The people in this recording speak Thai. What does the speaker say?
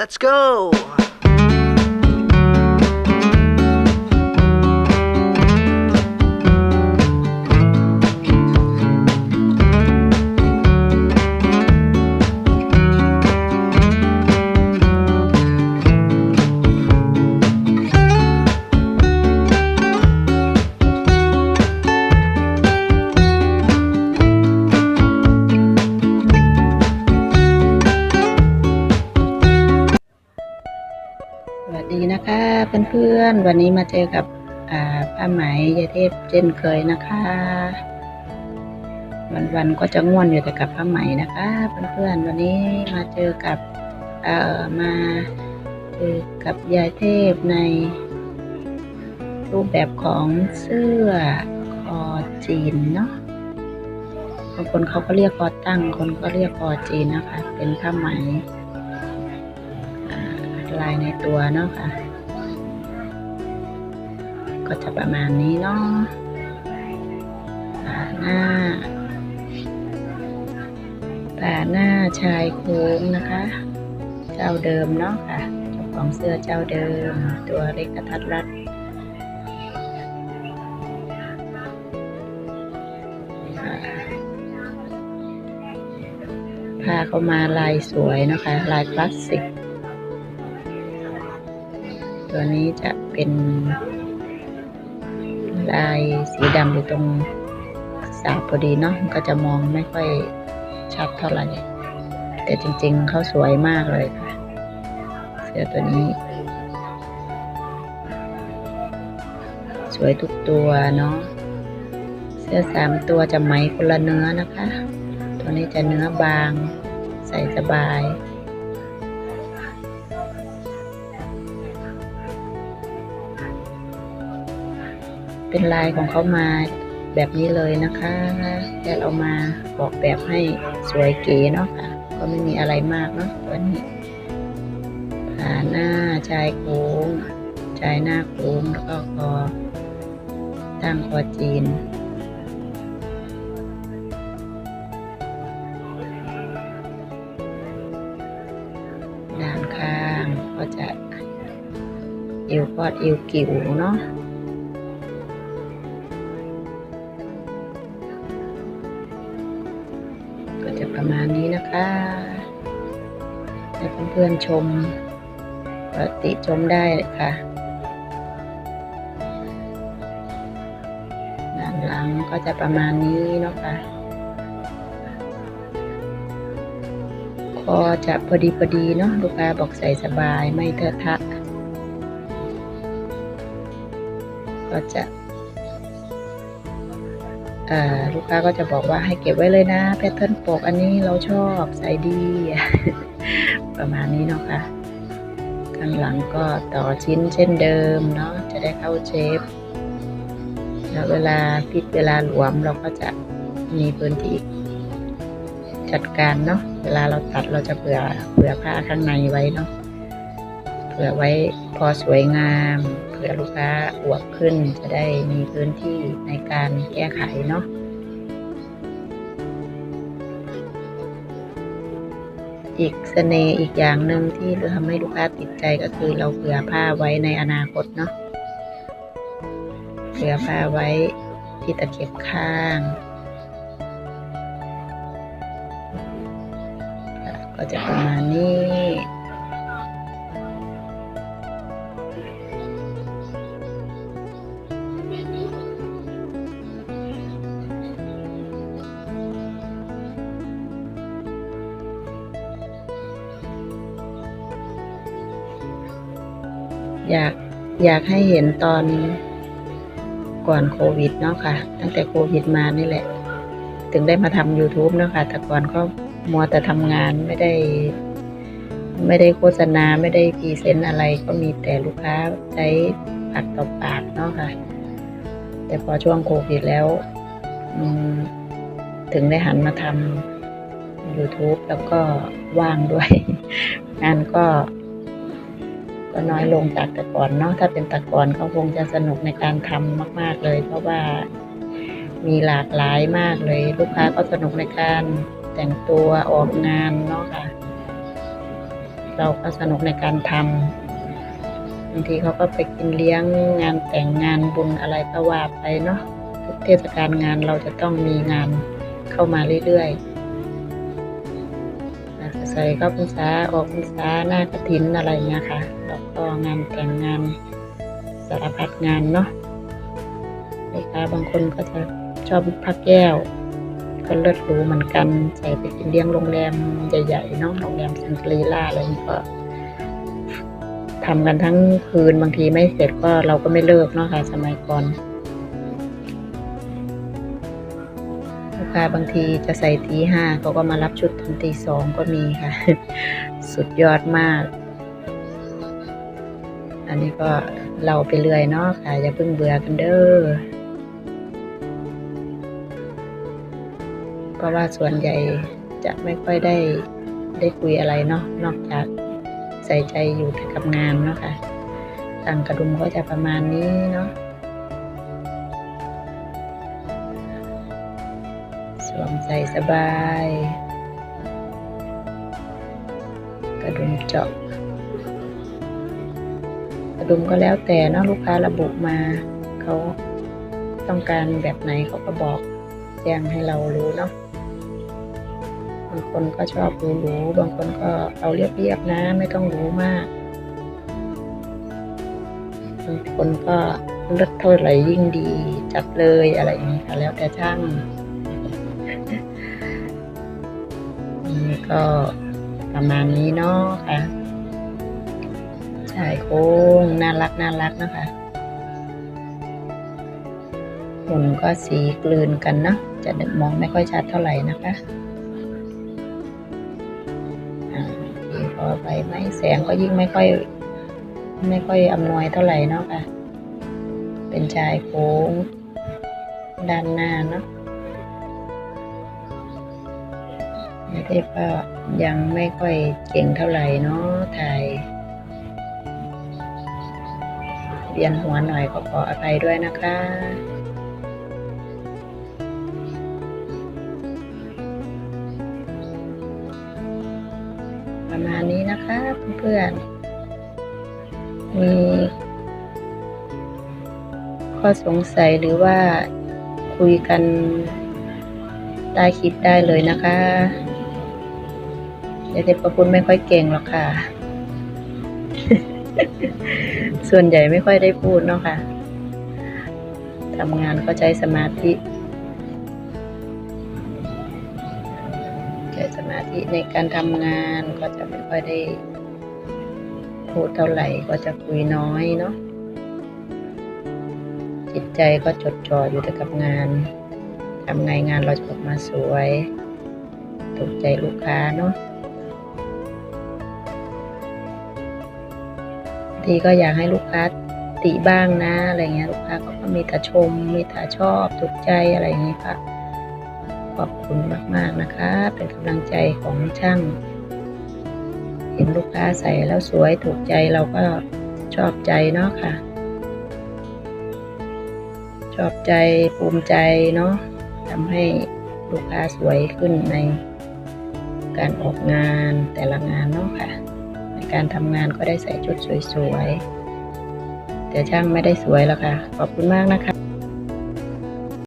Let's go! นะคะเพื่อนๆวันนี้มาเจอกับป้าไหมยายเทพเช่นเคยนะคะ วันๆก็จะง่วนอยู่แต่กับป้าไหมนะคะเพื่อนๆวันนี้มาเจอกับเอ่อมาเจอกับยายเทพใน รูปแบบของเสื้อคอจีนเนาะบางคนเขาก็เรียกคอตั้ง คนก็เรียกคอจีนนะคะ เป็นผ้าไหม ลายในตัวเนาะค่ะ ก็จะประมาณนี้เนาะปาหน้าป่าหน้าชายโค้งนะคะ เจ้าเดิมเนาะค่ะเจ้าของเสื้อเจ้าเดิม ตัวเล็กกระทัดรัดค่ะผ้าเขามาลายสวยนะคะ ลายคลาสสิก ตัวนี้จะเป็นลายสีดำอยู่ตรงสาวพอดีเนาะก็จะมองไม่ค่อยชัดเท่าไหร่ แต่จริงๆเขาสวยมากเลยค่ะ เสื้อตัวนี้ สวยทุกตัวเนาะเสื้อสามตัวจะไหมคนละเนื้อนะคะ ตัวนี้จะเนื้อบางใส่สบาย เป็นลายของเขามาแบบนี้เลยนะคะแต่เรามาบอกแบบให้สวยเก๋เนาะค่ะ ก็ไม่มีอะไรมากเนาะตัวนี้ผ่าหน้าชายโค้งชายหน้าโค้งแล้วก็คอตั้งคอจีนด้านข้างก็จะเอวกอดเอวกิ่วเนาะ เพื่อนๆชมปติชมได้เลยค่ะด้านหลังก็จะประมาณนี้เนาะค่ะคอจะพอดีพอดีเนาะลูกค้าบอกใส่สบายไม่เทอะทะ ก็จะเอ่อลูกค้าก็จะบอกว่าให้เก็บไว้เลยนะแพทเทิร์นปกอันนี้เราชอบใส่ดี ประมาณนี้เนาะค่ะข้างหลังก็ต่อชิ้นเช่นเดิมเนาะจะได้เข้าเชฟแล้วเวลาพิดเวลาหลวมเราก็จะมีพื้นที่จัดการเนาะเวลาเราตัดเราจะเผื่อเผื่อผ้าข้างในไว้เนาะเผื่อไว้พอสวยงามเผื่อลูกค้าอวบขึ้นจะได้มีพื้นที่ในการแก้ไขเนาะ อีกเสน่ห์อีกอย่างหนึ่งที่ทำให้ลูกค้าติดใจก็คือเราเผื่อผ้าไว้ในอนาคตเนาะเผื่อผ้าไว้ที่ตะเข็บข้าง ก็จะประมาณนี้ อยากอยากให้เห็นตอนก่อนโควิดเนาะค่ะ ตั้งแต่โควิดมานี่แหละ ถึงได้มาทำ YouTube เนาะค่ะ แต่ก่อนก็มัวแต่ทำงานไม่ได้ ไม่ได้โฆษณาไม่ได้พรีเซนต์อะไรก็มีแต่ลูกค้าใช้ปากต่อปากเนาะค่ะ แต่พอช่วงโควิดแล้วถึงได้หันมาทำ YouTube แล้วก็ว่างด้วยงานก็ ก็น้อยลงจากแต่ก่อนเนาะถ้าเป็นแต่ก่อนก็คงจะสนุกในการทำมาก ๆเลย เพราะว่ามีหลากหลายมากเลย ลูกค้าก็สนุกในการแต่งตัวออกงานเนาะค่ะ เราก็สนุกในการทำบางทีเขาก็ไปกินเลี้ยงงานแต่งงานบุญอะไรก็ว่าไปเนาะทุกเทศกาลงานเราจะต้องมีงานเข้ามาเรื่อยๆ ใส่เข้าพรรษาออกพรรษาหน้ากฐินอะไรเงี้ยค่ะแล้วก็งานแต่งงานสารพัดงานเนาะลูกค้าบางคนก็จะชอบพักแก้ว ก็เลิศหรูเหมือนกัน ใส่ไปกินเลี้ยงโรงแรมใหญ่ๆเนาะโรงแรมซันกรีล่าอะไรนี่ก็ทำกันทั้งคืนบางทีไม่เสร็จก็เราก็ไม่เลิกเนาะค่ะสมัยก่อน ค้าบางทีจะใส่ตีห้าเขาก็มารับชุดตอนตีสองก็มีค่ะ สุดยอดมาก อันนี้ก็เล่าไปเรื่อยเนาะค่ะ อย่าเพิ่งเบื่อกันเด้อเพราะว่าส่วนใหญ่จะไม่ค่อยได้ได้คุยอะไรเนาะนอกจากใส่ใจอยู่กับงานเนาะค่ะต่างกระดุมก็จะประมาณนี้เนาะ สวมใส่สบาย กระดุมเจาะ กระดุมก็แล้วแต่นะลูกค้าระบุมา เขาต้องการแบบไหนเขาก็บอกแจ้งให้เรารู้เนาะบางคนก็ชอบหรูๆบางคนก็เอาเรียบๆนะ ไม่ต้องหรูมากบางคนก็เลือกเท่าไหร่ยิ่งดีจัดเลยอะไรอย่างนี้ค่ะแล้วแต่ช่าง ก็ประมาณนี้เนาะค่ะ ชายโค้งน่ารักน่ารักนะคะหุ่นก็สีกลืนกันเนาะ จะมองไม่ค่อยชัดเท่าไหร่นะคะอ่าพอไปไหมแสงก็ยิ่งไม่ค่อย ไม่ค่อยอำนวยเท่าไหร่เนาะค่ะ เป็นชายโค้งด้านหน้าเนาะ ไม่ได้ก็ยังไม่ค่อยเก่งเท่าไหร่เนาะถ่ายเวียนหัวหน่อยก็ขออภัยด้วยนะคะประมาณนี้นะคะเพื่อนๆ มีข้อสงสัยหรือว่าคุยกันใต้คลิปได้เลยนะคะ เดี๋ยวเด็กประคุณไม่ค่อยเก่งหรอกค่ะ ส่วนใหญ่ไม่ค่อยได้พูดเนาะค่ะทำงานก็ใช้สมาธิใช้สมาธิในการทำงานก็จะไม่ค่อยได้พูดเท่าไหร่ก็จะคุยน้อยเนาะจิตใจก็จดจ่ออยู่แต่กับงานทำไงงานเราจะออกมาสวย ถูกใจลูกค้าเนาะ ทีก็อยากให้ลูกค้าติบ้างนะอะไรเงี้ยลูกค้าก็มีแต่ชม มีแต่ชอบถูกใจอะไรอย่างนี้ค่ะ ขอบคุณมากๆนะคะ เป็นกำลังใจของช่าง เห็นลูกค้าใส่แล้วสวยถูกใจเราก็ชอบใจเนาะค่ะ ชอบใจภูมิใจเนาะทำให้ลูกค้าสวยขึ้นในการออกงานแต่ละงานเนาะค่ะ การทำงานก็ได้ใส่ชุดสวยๆ แต่ช่างไม่ได้สวยแล้วค่ะ ขอบคุณมากนะคะ